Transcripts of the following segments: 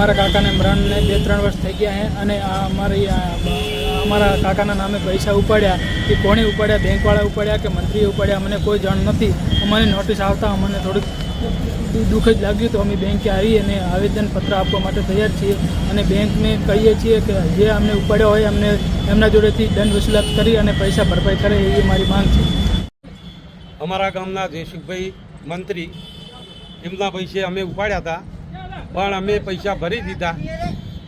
અમારા કાકાને મરણને બે ત્રણ વર્ષ થઈ ગયા છે અને આ અમારી અમારા કાકાના નામે પૈસા ઉપાડ્યા એ કોણે ઉપાડ્યા, બેંકવાળા ઉપાડ્યા કે મંત્રીએ ઉપાડ્યા અમને કોઈ જાણ નથી. અમને નોટિસ આવતા અમને થોડુંક દુઃખ જ લાગ્યું તો અમે બેંકે આવી અને આવેદનપત્ર આપવા માટે તૈયાર છીએ અને બેંકને કહીએ છીએ કે જે અમને ઉપાડ્યા હોય અમને એમના જોડેથી દંડ વસૂલાત કરી અને પૈસા ભરપાઈ કરે એવી મારી માંગ છે. અમારા ગામના જયસુખભાઈ મંત્રી, એમના પૈસે અમે ઉપાડ્યા હતા. પણ અમે પૈસા ભરી દીધા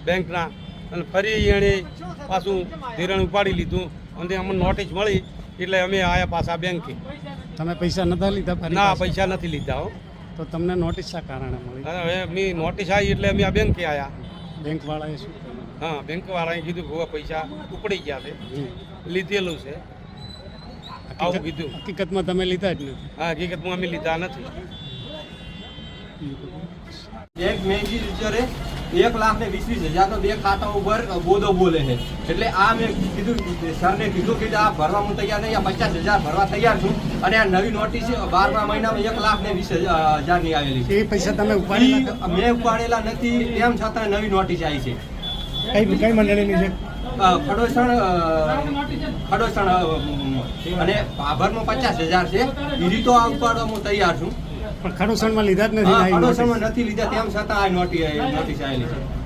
બેંકના અને ફરી એણે પાછું ધિરણ ઉપાડી લીધું અને અમને નોટિસ મળી એટલે અમે આયા પાછા બેંકે. તમે પૈસા નતા લીધા ના પૈસા નથી લીધા હો. તો તમને નોટિસ શા કારણે મળી? હવે મેં નોટિસ આવી એટલે અમે આ બેંકે આવ્યા બેંકવાળાએ શું હા બેંકવાળાએ કીધું કે પૈસા ઉપડી ગયા છે. લીધેલું છે. આવું કીધું. હકીકતમાં તમે લીધા જ નથી. હા હકીકતમાં અમે લીધા નથી. એક મેનેજરે એક લાખ ને વીસ વીસ હજાર બે ખાતા ઉપર બોધો બોલે છે. એટલે આ મેં કીધું સરને કીધું કે આ ભરવા હું તૈયાર નહીં આ પચાસ હજાર ભરવા તૈયાર છું. અને આ નવી નોટિસ બારમા મહિનામાં એક લાખ ને વીસ હજારની આવેલી છે. એ પૈસા તમે ઉપાડેલા મેં ઉપાડેલા નથી તેમ છતાં નવી નોટિસ આવી છે. કઈ કઈ મંડળીની છે? ખડોસણ ખડોસણ અને ભાભરમાં પચાસ હજાર છે. બીજી તો આ ઉપાડવા હું તૈયાર છું. પણ ખડોસણમાં લીધા જ નથી. ખડોસણમાં નથી લીધા તેમ છતાં આ નોટી નોટિસ આવેલી છે